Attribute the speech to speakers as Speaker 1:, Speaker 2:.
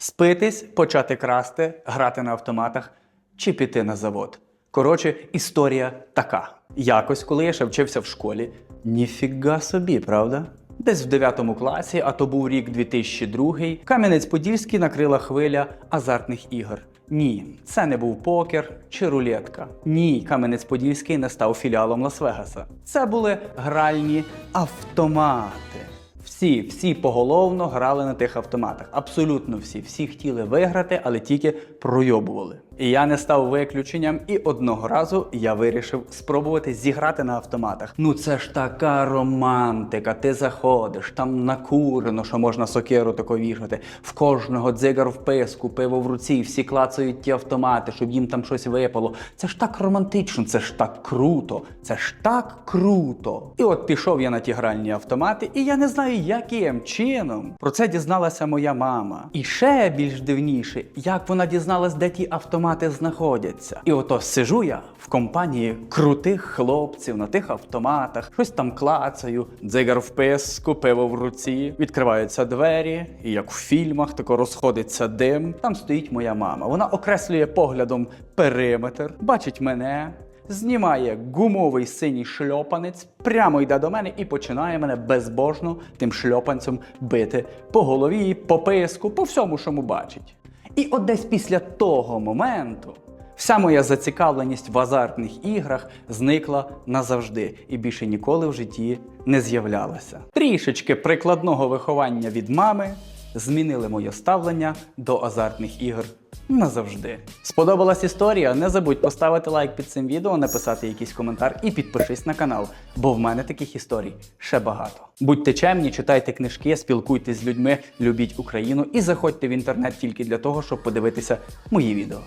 Speaker 1: Спитись, почати красти, грати на автоматах чи піти на завод. Коротше, історія така. Якось, коли я ще вчився в школі, ніфіга собі, правда? Десь в 9 класі, а то був рік 2002, Кам'янець-Подільський накрила хвиля азартних ігор. Ні, це не був покер чи рулетка. Ні, Кам'янець-Подільський не став філіалом Лас-Вегаса. Це були гральні автомати. Всі, всі поголовно грали на тих автоматах. Абсолютно всі. Всі хотіли виграти, але тільки пройобували. Я не став виключенням, і одного разу я вирішив спробувати зіграти на автоматах. Ну це ж така романтика. Ти заходиш, там накурено, що можна сокиру тако вішати. В кожного дзигар в писку, пиво в руці, всі клацають ті автомати, щоб їм там щось випало. Це ж так романтично, це ж так круто, це ж так круто. І от пішов я на ті гральні автомати, і я не знаю, яким чином. Про це дізналася моя мама. І ще більш дивніше, як вона дізналась, де ті автомати знаходяться. І ото сижу я в компанії крутих хлопців на тих автоматах, щось там клацаю, дзигар в писку, пиво в руці, відкриваються двері, і як в фільмах тако розходиться дим. Там стоїть моя мама. Вона окреслює поглядом периметр, бачить мене. Знімає гумовий синій шльопанець, прямо йде до мене і починає мене безбожно тим шльопанцем бити по голові, по писку, по всьому, що бачить. І от десь після того моменту вся моя зацікавленість в азартних іграх зникла назавжди і більше ніколи в житті не з'являлася. Трішечки прикладного виховання від мами змінили моє ставлення до азартних ігор назавжди. Сподобалась історія? Не забудь поставити лайк під цим відео, написати якийсь коментар і підпишись на канал, бо в мене таких історій ще багато. Будьте чемні, читайте книжки, спілкуйтесь з людьми, любіть Україну і заходьте в інтернет тільки для того, щоб подивитися мої відео.